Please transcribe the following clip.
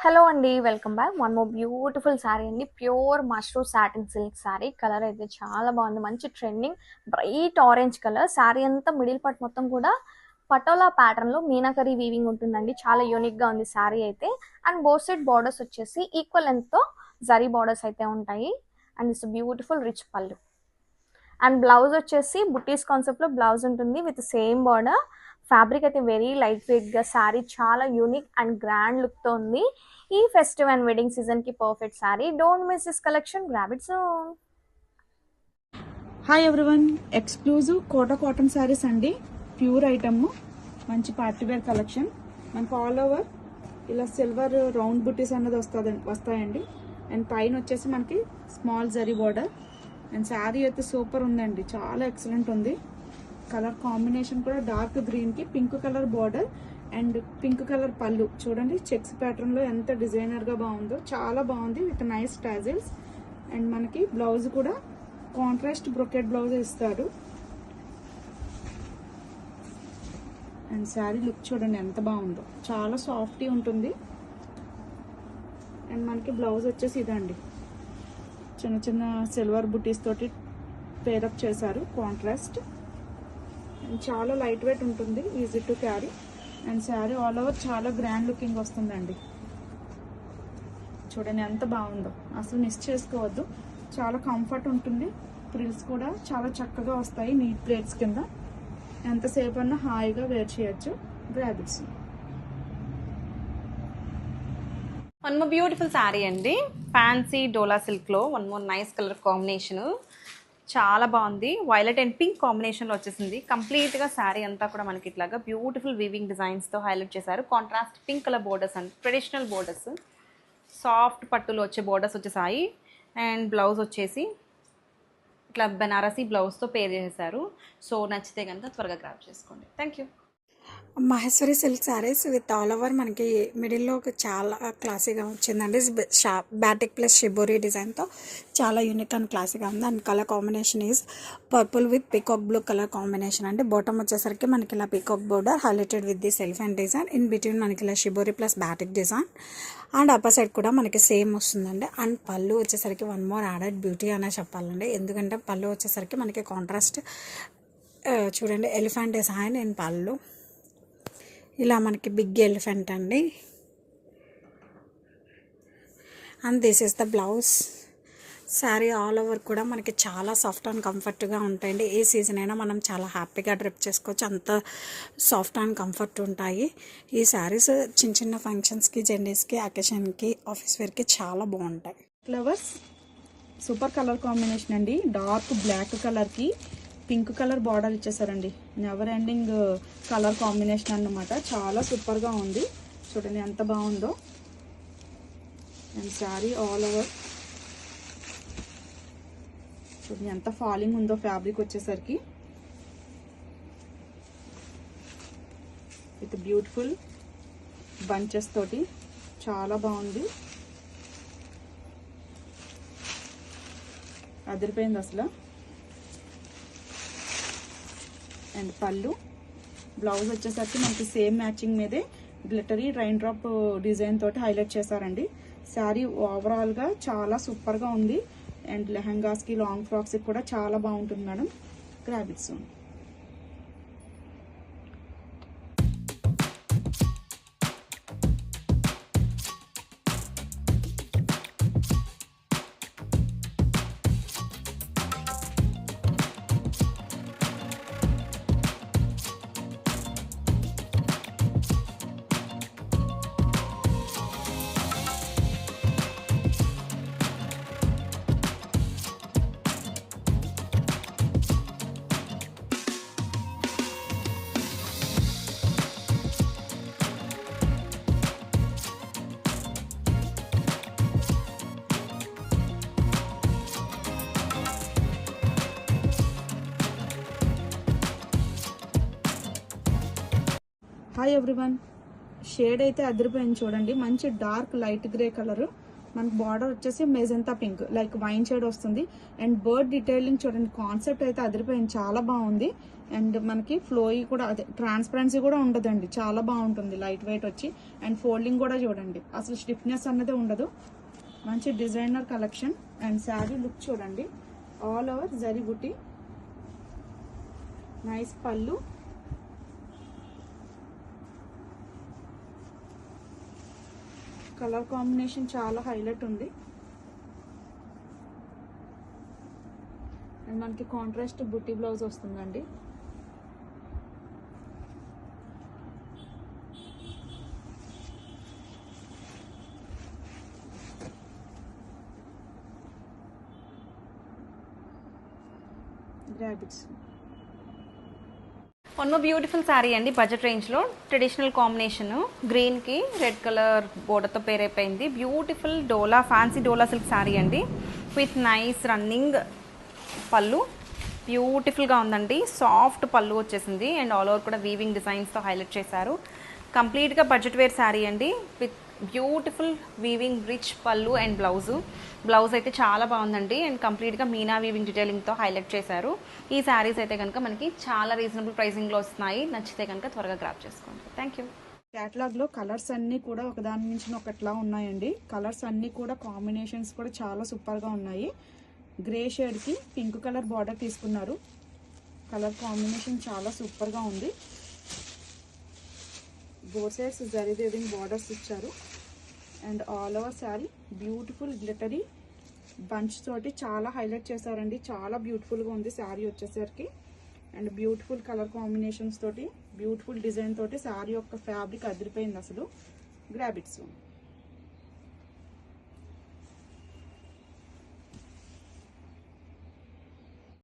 Hello అండి welcome back. One more beautiful sari అండి. Pure mushroom satin silk sari colour అయితే చాలా బాగుంది. మంచి trending. Bright orange colour. Sari అంతా మిడిల్ పార్ట్ మొత్తం కూడా పటోలా ప్యాటర్న్లో మీనాకరీ వీవింగ్ ఉంటుందండి. చాలా యూనిక్గా ఉంది శారీ అయితే. అండ్ బోత్ సైడ్ బార్డర్స్ వచ్చేసి ఈక్వల్ లెంత్తో జరీ బార్డర్స్ అయితే ఉంటాయి. And it's beautiful rich pallu. And blouse వచ్చేసి బుట్టీస్ కాన్సెప్ట్లో బ్లౌజ్ ఉంటుంది. విత్ సేమ్ బార్డర్ ఫ్యాబ్రిక్ అయితే వెరీ లైట్ వెయిట్గా శారీ చాలా యూనిక్ అండ్ గ్రాండ్ లుక్తో ఉంది. ఈ ఫెస్టివ్ అండ్ వెడ్డింగ్ సీజన్కి perfect sari. Don't miss this collection. Grab it soon hi everyone exclusive Kota cotton saris అండి. ప్యూర్ ఐటమ్ మంచి పార్టీ వేర్ కలెక్షన్ మనకు ఆల్ ఓవర్ ఇలా సిల్వర్ రౌండ్ బుట్టీస్ అన్నది వస్తుంది వస్తాయండి. అండ్ పైన వచ్చేసి మనకి small zari border and sari అయితే సూపర్ ఉందండి. చాలా ఎక్సలెంట్ ఉంది. కలర్ కాంబినేషన్ కూడా డార్క్ గ్రీన్కి pink colour border and pink colour pallu. చూడండి చెక్స్ ప్యాటర్న్లో ఎంత డిజైనర్గా బాగుందో. చాలా బాగుంది విత్ నైస్ టాజిల్స్ అండ్ మనకి బ్లౌజ్ కూడా కాంట్రాస్ట్ బ్రొకెట్ బ్లౌజ్ ఇస్తారు. అండ్ శారీ లుక్ చూడండి ఎంత బాగుందో. చాలా సాఫ్టీ ఉంటుంది. అండ్ మనకి బ్లౌజ్ వచ్చేసి ఇదండి. చిన్న చిన్న సిల్వర్ బుటీస్ తోటి పేరప్ చేశారు కాంట్రాస్ట్ అండ్ చాలా లైట్ వెయిట్ ఉంటుంది easy to carry and sari all over చాలా గ్రాండ్ లుకింగ్ వస్తుందండి. చూడండి ఎంత బాగుందో. అసలు మిస్ చేసుకోవద్దు. చాలా కంఫర్ట్ ఉంటుంది. ప్రిల్స్ కూడా చాలా చక్కగా వస్తాయి నీట్ ప్లేట్స్ కింద. ఎంతసేపు అన్నా హాయిగా వేర్ చేయొచ్చు. Grab it's one more beautiful sari అండి. ఫ్యాన్సీ డోలా సిల్క్లో one more nice colour combination చాలా బాగుంది. వైలెట్ అండ్ పింక్ కాంబినేషన్లో వచ్చేసింది. కంప్లీట్గా శారీ అంతా కూడా మనకి ఇట్లాగా బ్యూటిఫుల్ వీవింగ్ డిజైన్స్తో హైలైట్ చేశారు. Contrast pink colour borders and traditional borders soft పట్టులో వచ్చే బోర్డర్స్ వచ్చేసాయి. అండ్ బ్లౌజ్ వచ్చేసి ఇట్లా బెనారసీ బ్లౌజ్తో పేర్ చేశారు. సో నచ్చితే కనుక త్వరగా గ్రాప్ చేసుకోండి. Thank you Maheshwari silk saris with all over మనకి మిడిల్లో ఒక చాలా క్లాసీగా వచ్చిందండి. షా బ్యాటిక్ ప్లస్ షిబోరీ డిజైన్తో చాలా యూనిక్ అండ్ క్లాసీగా ఉంది. And colour combination is purple with peacock blue colour combination అంటే బాటమ్ వచ్చేసరికి మనకి ఇలా peacock border highlighted with the self and design in between మనకి ఇలా shibori plus batik design and upper side కూడా మనకి సేమ్ వస్తుందండి. అండ్ పళ్ళు వచ్చేసరికి వన్ మోర్ యాడెడ్ బ్యూటీ అనే చెప్పాలండి. ఎందుకంటే పళ్ళు వచ్చేసరికి మనకి కాంట్రాస్ట్ చూడండి ఎలిఫెంట్ డిజైన్ ఇన్ పళ్ళు. ఇలా మనకి బిగ్ ఎలిఫెంట్ అండి. And this is the blouse. Sari all over కూడా మనకి చాలా సాఫ్ట్ అండ్ కంఫర్ట్గా ఉంటాయండి. ఏ సీజన్ అయినా మనం చాలా హ్యాపీగా డ్రిప్ చేసుకోవచ్చు. అంత సాఫ్ట్ అండ్ కంఫర్ట్ ఉంటాయి. ఈ శారీస్ చిన్న చిన్న ఫంక్షన్స్కి జెండీస్కి అకేషన్కి ఆఫీస్ వేర్కి చాలా బాగుంటాయి. ఫ్లవర్స్ సూపర్ కలర్ కాంబినేషన్ అండి. డార్క్ బ్లాక్ కలర్కి పింక్ కలర్ బార్డర్ ఇచ్చేసారండి. నెవర్ ఎండింగ్ కలర్ కాంబినేషన్ అన్నమాట. చాలా సూపర్గా ఉంది. చూడండి ఎంత బాగుందో. అండ్ శారీ ఆల్ ఓవర్ చూడండి ఎంత ఫాలింగ్ ఉందో ఫ్యాబ్రిక్ వచ్చేసరికి. విత్ బ్యూటిఫుల్ బంచెస్ తోటి చాలా బాగుంది. అదిరిపోయింది అసలు. అండ్ పళ్ళు. బ్లౌజ్ వచ్చేసరికి మనకి సేమ్ మ్యాచింగ్ మీదే గ్లిటరీ రైన్ డ్రాప్ డిజైన్ తోటి హైలైట్ చేశారండి. శారీ ఓవరాల్గా చాలా సూపర్గా ఉంది. అండ్ లెహంగాస్కి లాంగ్ ఫ్రాక్స్కి కూడా చాలా బాగుంటుంది madam. Grab it's hi everyone shade అయితే అదిరిపోయింది చూడండి. మంచి డార్క్ లైట్ గ్రే కలర్ మనకు బార్డర్ వచ్చేసి magenta pink like wine shade వస్తుంది. అండ్ బర్డ్ డీటెయిలింగ్ చూడండి కాన్సెప్ట్ అయితే అదిరిపోయింది. చాలా బాగుంది. అండ్ మనకి ఫ్లోయి కూడా అదే ట్రాన్స్పరెన్సీ కూడా ఉండదండి. చాలా బాగుంటుంది లైట్ వెయిట్ వచ్చి. అండ్ ఫోల్డింగ్ కూడా చూడండి. అసలు స్టిఫ్నెస్ అన్నది ఉండదు. మంచి designer collection and sari look చూడండి. All over zari butti nice pallu. Colour combination చాలా హైలైట్ ఉంది. అండ్ మనకి కాంట్రాస్ట్ బుట్టి బ్లౌజ్ వస్తుందండి. Grab it's one more beautiful sari అండి బడ్జెట్ రేంజ్లో ట్రెడిషనల్ కాంబినేషన్ గ్రీన్కి రెడ్ కలర్ బోర్డర్తో పేరైపోయింది. Beautiful Dola fancy Dola silk sari అండి. విత్ నైస్ రన్నింగ్ పళ్ళు. బ్యూటిఫుల్గా ఉందండి. సాఫ్ట్ పళ్ళు వచ్చేసింది. అండ్ ఆల్ ఓవర్ కూడా వీవింగ్ డిజైన్స్తో హైలైట్ చేశారు. కంప్లీట్గా బడ్జెట్ వేర్ శారీ అండి. With beautiful weaving rich pallu and blouse. Blouse అయితే చాలా బాగుందండి. అండ్ కంప్లీట్గా మీనా వీవింగ్ డీటెయిలింగ్తో హైలైట్ చేశారు. ఈ శారీస్ అయితే కనుక మనకి చాలా రీజనబుల్ ప్రైసింగ్లో వస్తున్నాయి. నచ్చితే కనుక త్వరగా గ్రాప్ చేసుకోండి. థ్యాంక్ యూ క్యాటలాగ్లో కలర్స్ అన్నీ కూడా ఒకదాని మించిన ఒకట్లా ఉన్నాయండి. కలర్స్ అన్నీ కూడా కాంబినేషన్స్ కూడా చాలా సూపర్గా ఉన్నాయి. గ్రే షేడ్కి పింక్ కలర్ బార్డర్ తీసుకున్నారు. కలర్ కాంబినేషన్ చాలా సూపర్గా ఉంది. బోర్ సైడ్స్ జరీ బార్డర్స్ ఇచ్చారు. And all over sari beautiful glittery bunch తోటి చాలా హైలైట్ చేశారండి. చాలా బ్యూటిఫుల్గా ఉంది శారీ వచ్చేసరికి. అండ్ బ్యూటిఫుల్ కలర్ కాంబినేషన్స్ తోటి బ్యూటిఫుల్ డిజైన్ తోటి శారీ యొక్క ఫ్యాబ్రిక్ అదిరిపోయింది అసలు. గ్రాబిట్స్